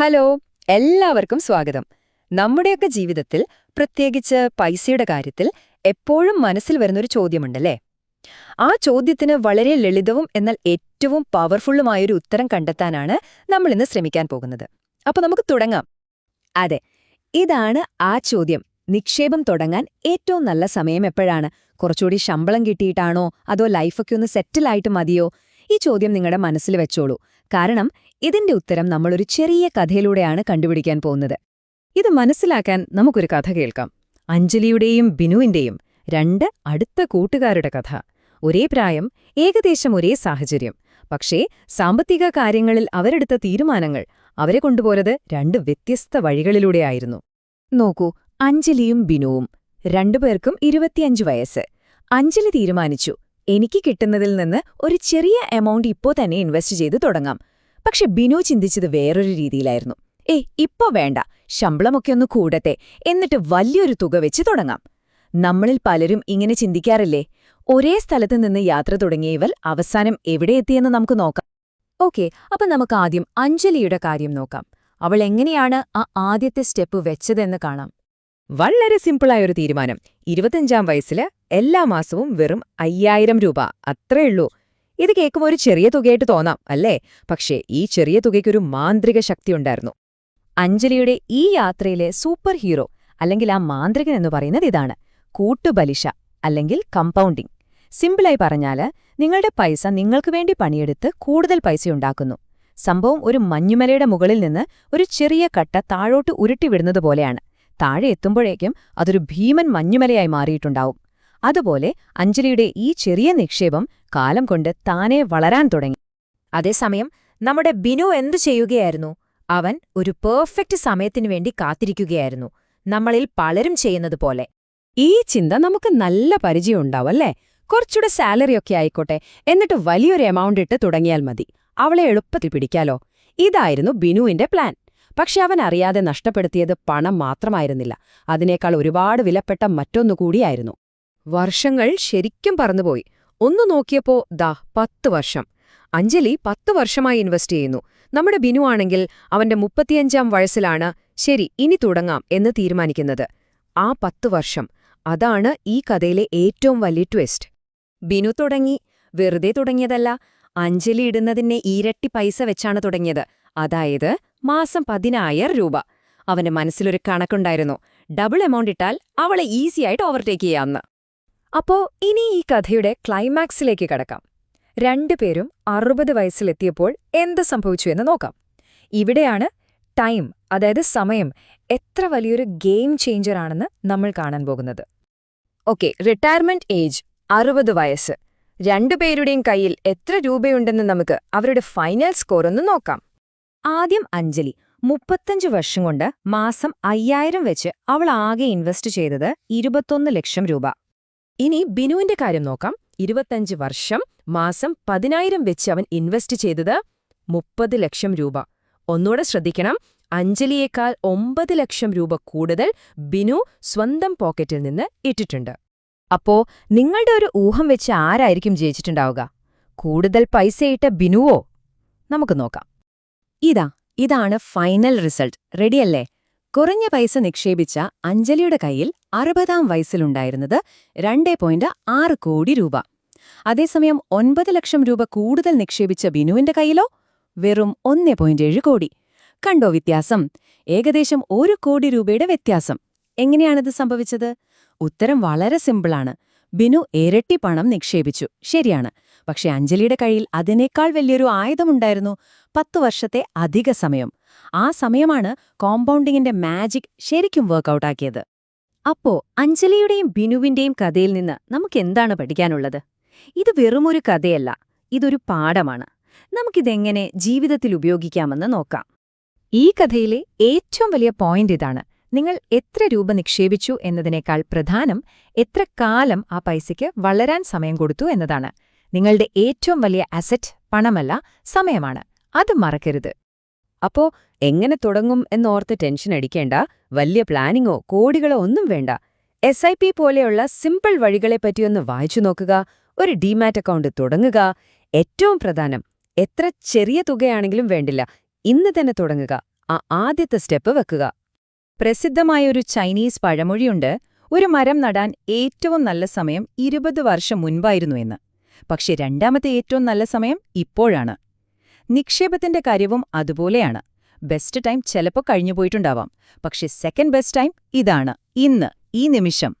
Hello എല്ലാവർക്കും സ്വാഗതം. നമ്മുടെയൊക്കെ ജീവിതത്തിൽ പ്രത്യേകിച്ച് പൈസയുടെ കാര്യത്തിൽ എപ്പോഴും മനസ്സിൽ വരുന്നൊരു ചോദ്യമുണ്ടല്ലേ? ആ ചോദ്യത്തിന് വളരെ ലളിതവും എന്നാൽ ഏറ്റവും പവർഫുള്ളുമായൊരു ഉത്തരം കണ്ടെത്താനാണ് നമ്മൾ ഇന്ന് ശ്രമിക്കാൻ പോകുന്നത്. അപ്പോൾ നമുക്ക് തുടങ്ങാം. അതെ ഇതാണ് ആ ചോദ്യം. നിക്ഷേപം തുടങ്ങാൻ ഏറ്റവും നല്ല സമയം എപ്പോഴാണ്? കുറച്ചുകൂടി ശമ്പളം കിട്ടിയിട്ടാണോ? അതോ ലൈഫൊക്കെ ഒന്ന് സെറ്റിലായിട്ട് മതിയോ? ഈ ചോദ്യം നിങ്ങളുടെ മനസ്സിൽ വെച്ചോളൂ. കാരണം ഇതിന്റെ ഉത്തരം നമ്മളൊരു ചെറിയ കഥയിലൂടെയാണ് കണ്ടുപിടിക്കാൻ പോകുന്നത്. ഇത് മനസ്സിലാക്കാൻ നമുക്കൊരു കഥ കേൾക്കാം. അഞ്ജലിയുടെയും ബിനുവിന്റെയും രണ്ട് അടുത്ത കൂട്ടുകാരുടെ കഥ. ഒരേ പ്രായം ഏകദേശം ഒരേ സാഹചര്യം. പക്ഷേ സാമ്പത്തിക കാര്യങ്ങളിൽ അവരെടുത്ത തീരുമാനങ്ങൾ അവരെ കൊണ്ടുപോയത് രണ്ട് വ്യത്യസ്ത വഴികളിലൂടെയായിരുന്നു നോക്കൂ അഞ്ജലിയും ബിനുവും രണ്ടുപേർക്കും ഇരുപത്തിയഞ്ച് വയസ്സ്. അഞ്ജലി തീരുമാനിച്ചു എനിക്ക് കിട്ടുന്നതിൽ നിന്ന് ഒരു ചെറിയ എമൗണ്ട് ഇപ്പോൾ തന്നെ ഇൻവെസ്റ്റ് ചെയ്ത് തുടങ്ങാം. പക്ഷെ ബിനു ചിന്തിച്ചത് വേറൊരു രീതിയിലായിരുന്നു. ഏ ഇപ്പോ വേണ്ട. ശമ്പളമൊക്കെ ഒന്ന് കൂടട്ടെ. എന്നിട്ട് വലിയൊരു തുക വെച്ച് തുടങ്ങാം. നമ്മളിൽ പലരും ഇങ്ങനെ ചിന്തിക്കാറില്ലേ? ഒരേ സ്ഥലത്ത് നിന്ന് യാത്ര തുടങ്ങിയവൽ അവസാനം എവിടെ എത്തിയെന്ന് നമുക്ക് നോക്കാം. ഓക്കെ അപ്പൊ നമുക്ക് ആദ്യം അഞ്ജലിയുടെ കാര്യം നോക്കാം. അവൾ എങ്ങനെയാണ് ആ ആദ്യത്തെ സ്റ്റെപ്പ് വെച്ചതെന്ന് കാണാം. വളരെ സിമ്പിളായൊരു തീരുമാനം. ഇരുപത്തഞ്ചാം വയസ്സിൽ എല്ലാ മാസവും വെറും അയ്യായിരം രൂപ. അത്രയുള്ളൂ ഇത് കേൾക്കുമ്പോൾ ഒരു ചെറിയ തുകയായിട്ട് തോന്നാം അല്ലേ? പക്ഷേ ഈ ചെറിയ തുകയ്ക്കൊരു മാന്ത്രിക ശക്തിയുണ്ടായിരുന്നു അഞ്ജലിയുടെ ഈ യാത്രയിലെ സൂപ്പർ ഹീറോ അല്ലെങ്കിൽ ആ മാന്ത്രികൻ എന്ന് പറയുന്നത് ഇതാണ്. കൂട്ടുബലിശ അല്ലെങ്കിൽ കമ്പൗണ്ടിംഗ് സിമ്പിളായി പറഞ്ഞാൽ നിങ്ങളുടെ പൈസ നിങ്ങൾക്ക് വേണ്ടി പണിയെടുത്ത് കൂടുതൽ പൈസ ഉണ്ടാക്കുന്നു. സംഭവം ഒരു മഞ്ഞുമലയുടെ മുകളിൽ നിന്ന് ഒരു ചെറിയ കട്ട താഴോട്ട് ഉരുട്ടിവിടുന്നത് പോലെയാണ്. താഴെ എത്തുമ്പോഴേക്കും അതൊരു ഭീമൻ മഞ്ഞുമലയായി മാറിയിട്ടുണ്ടാവും. അതുപോലെ അഞ്ജലിയുടെ ഈ ചെറിയ നിക്ഷേപം കാലം കൊണ്ട് താനെ വളരാൻ തുടങ്ങി. അതേസമയം നമ്മുടെ ബിനു എന്തു ചെയ്യുകയായിരുന്നു? അവൻ ഒരു പെർഫെക്റ്റ് സമയത്തിനു വേണ്ടി കാത്തിരിക്കുകയായിരുന്നു. നമ്മളിൽ പലരും ചെയ്യുന്നത് പോലെ. ഈ ചിന്ത നമുക്ക് നല്ല പരിചയമുണ്ടാവും അല്ലേ? കുറച്ചുകൂടെ സാലറിയൊക്കെ ആയിക്കോട്ടെ. എന്നിട്ട് വലിയൊരു എമൗണ്ട് ഇട്ട് തുടങ്ങിയാൽ മതി. അവളെ എളുപ്പത്തിൽ പിടിക്കാലോ. ഇതായിരുന്നു ബിനുവിന്റെ പ്ലാൻ പക്ഷെ അവൻ അറിയാതെ നഷ്ടപ്പെടുത്തിയത് പണം മാത്രമായിരുന്നില്ല. അതിനേക്കാൾ ഒരുപാട് വിലപ്പെട്ട മറ്റൊന്നുകൂടിയായിരുന്നു. വർഷങ്ങൾ ശരിക്കും പറന്നുപോയി. ഒന്ന് നോക്കിയപ്പോ ദാ പത്ത് വർഷം. അഞ്ജലി പത്ത് വർഷമായി ഇൻവെസ്റ്റ് ചെയ്യുന്നു. നമ്മുടെ ബിനു ആണെങ്കിൽ അവന്റെ മുപ്പത്തിയഞ്ചാം വയസ്സിലാണ് ശരി ഇനി തുടങ്ങാം എന്ന് തീരുമാനിക്കുന്നത്. ആ പത്ത് വർഷം അതാണ് ഈ കഥയിലെ ഏറ്റവും വലിയ ട്വിസ്റ്റ് ബിനു തുടങ്ങി വെറുതെ തുടങ്ങിയതല്ല അഞ്ജലി ഇടുന്നതിന്റെ ഇരട്ടി പൈസ വെച്ചാണ് തുടങ്ങിയത്. അതായത് മാസം പതിനായിരം രൂപ. അവന്റെ മനസ്സിലൊരു കണക്കുണ്ടായിരുന്നു. ഡബിൾ എമൗണ്ട് ഇട്ടാൽ അവളെ ഈസിയായിട്ട് ഓവർടേക്ക് ചെയ്യാമെന്ന് അപ്പോ ഇനി ഈ കഥയുടെ ക്ലൈമാക്സിലേക്ക് കടക്കാം. രണ്ടുപേരും അറുപത് വയസ്സിലെത്തിയപ്പോൾ എന്ത് സംഭവിച്ചു എന്ന് നോക്കാം. ഇവിടെയാണ് ടൈം അതായത് സമയം എത്ര വലിയൊരു ഗെയിം ചേഞ്ചറാണെന്ന് നമ്മൾ കാണാൻ പോകുന്നത്. ഓക്കെ റിട്ടയർമെന്റ് ഏജ് അറുപത് വയസ്സ്. രണ്ടുപേരുടെയും കയ്യിൽ എത്ര രൂപയുണ്ടെന്ന് നമുക്ക് അവരുടെ ഫൈനൽ സ്കോർ ഒന്ന് നോക്കാം. ആദ്യം അഞ്ജലി മുപ്പത്തഞ്ച് വർഷം കൊണ്ട് മാസം അയ്യായിരം വെച്ച് അവൾ ആകെ ഇൻവെസ്റ്റ് ചെയ്തത് ഇരുപത്തൊന്ന് ലക്ഷം രൂപ. ഇനി ബിനുവിന്റെ കാര്യം നോക്കാം. ഇരുപത്തഞ്ച് വർഷം മാസം പതിനായിരം വെച്ച് അവൻ ഇൻവെസ്റ്റ് ചെയ്തത് മുപ്പത് ലക്ഷം രൂപ. ഒന്നുകൂടെ ശ്രദ്ധിക്കണം. അഞ്ജലിയേക്കാൾ ഒമ്പത് ലക്ഷം രൂപ കൂടുതൽ ബിനു സ്വന്തം പോക്കറ്റിൽ നിന്ന് ഇട്ടിട്ടുണ്ട്. അപ്പോ നിങ്ങളുടെ ഒരു ഊഹം വെച്ച് ആരായിരിക്കും ജയിച്ചിട്ടുണ്ടാവുക? കൂടുതൽ പൈസയിട്ട ബിനുവോ? നമുക്ക് നോക്കാം. ഇതാ ഇതാണ് ഫൈനൽ റിസൾട്ട് റെഡിയല്ലേ കുറഞ്ഞ പൈസ നിക്ഷേപിച്ച അഞ്ജലിയുടെ കയ്യിൽ അറുപതാം വയസ്സിലുണ്ടായിരുന്നത് രണ്ടേ പോയിന്റ് ആറ് കോടി രൂപ. അതേസമയം ഒൻപത് ലക്ഷം രൂപ കൂടുതൽ നിക്ഷേപിച്ച ബിനുവിന്റെ കയ്യിലോ വെറും ഒന്നേ പോയിന്റ് ഏഴ് കോടി. കണ്ടോ വ്യത്യാസം? ഏകദേശം ഒരു കോടി രൂപയുടെ വ്യത്യാസം. എങ്ങനെയാണിത് സംഭവിച്ചത്? ഉത്തരം വളരെ സിമ്പിളാണ്. ബിനു ഇരട്ടി പണം നിക്ഷേപിച്ചു. ശരിയാണ്. പക്ഷെ അഞ്ജലിയുടെ കയ്യിൽ അതിനേക്കാൾ വലിയൊരു ആയുധമുണ്ടായിരുന്നു പത്തു വർഷത്തെ അധിക സമയം. ആ സമയമാണ് കോമ്പൗണ്ടിങ്ങിന്റെ മാജിക് ശരിക്കും വർക്കൗട്ടാക്കിയത് അപ്പോ അഞ്ജലിയുടെയും ബിനുവിന്റെയും കഥയിൽ നിന്ന് നമുക്ക് എന്താണ് പഠിക്കാനുള്ളത്? ഇത് വെറുമൊരു കഥയല്ല. ഇതൊരു പാഠമാണ്. നമുക്കിതെങ്ങനെ ജീവിതത്തിൽ ഉപയോഗിക്കാമെന്ന് നോക്കാം. ഈ കഥയിലെ ഏറ്റവും വലിയ പോയിന്റ് ഇതാണ് നിങ്ങൾ എത്ര രൂപ നിക്ഷേപിച്ചു എന്നതിനേക്കാൾ പ്രധാനം എത്ര കാലം ആ പൈസയ്ക്ക് വളരാൻ സമയം കൊടുത്തു എന്നതാണ്. നിങ്ങളുടെ ഏറ്റവും വലിയ അസറ്റ് പണമല്ല സമയമാണ്. അത് മറക്കരുത്. അപ്പോ എങ്ങനെ തുടങ്ങും എന്നോർത്ത് ടെൻഷൻ അടിക്കേണ്ട വലിയ പ്ലാനിങ്ങോ കോടികളോ ഒന്നും വേണ്ട. എസ് ഐ പി പോലെയുള്ള സിമ്പിൾ വഴികളെപ്പറ്റിയൊന്ന് വായിച്ചു നോക്കുക ഒരു ഡിമാറ്റ് അക്കൗണ്ട് തുടങ്ങുക. ഏറ്റവും പ്രധാനം എത്ര ചെറിയ തുകയാണെങ്കിലും വേണ്ടില്ല ഇന്ന് തന്നെ തുടങ്ങുക. ആ ആദ്യത്തെ സ്റ്റെപ്പ് വെക്കുക. പ്രസിദ്ധമായൊരു ചൈനീസ് പഴമൊഴിയുണ്ട് ഒരു മരം നടാൻ ഏറ്റവും നല്ല സമയം ഇരുപത് വർഷം മുൻപായിരുന്നു എന്ന്. പക്ഷെ രണ്ടാമത്തെ ഏറ്റവും നല്ല സമയം ഇപ്പോഴാണ്. നിക്ഷേപത്തിന്റെ കാര്യവും അതുപോലെയാണ്. ബെസ്റ്റ് ടൈം ചിലപ്പോൾ കഴിഞ്ഞുപോയിട്ടുണ്ടാവാം. പക്ഷെ സെക്കൻഡ് ബെസ്റ്റ് ടൈം ഇതാണ്. ഇന്ന് ഈ നിമിഷം.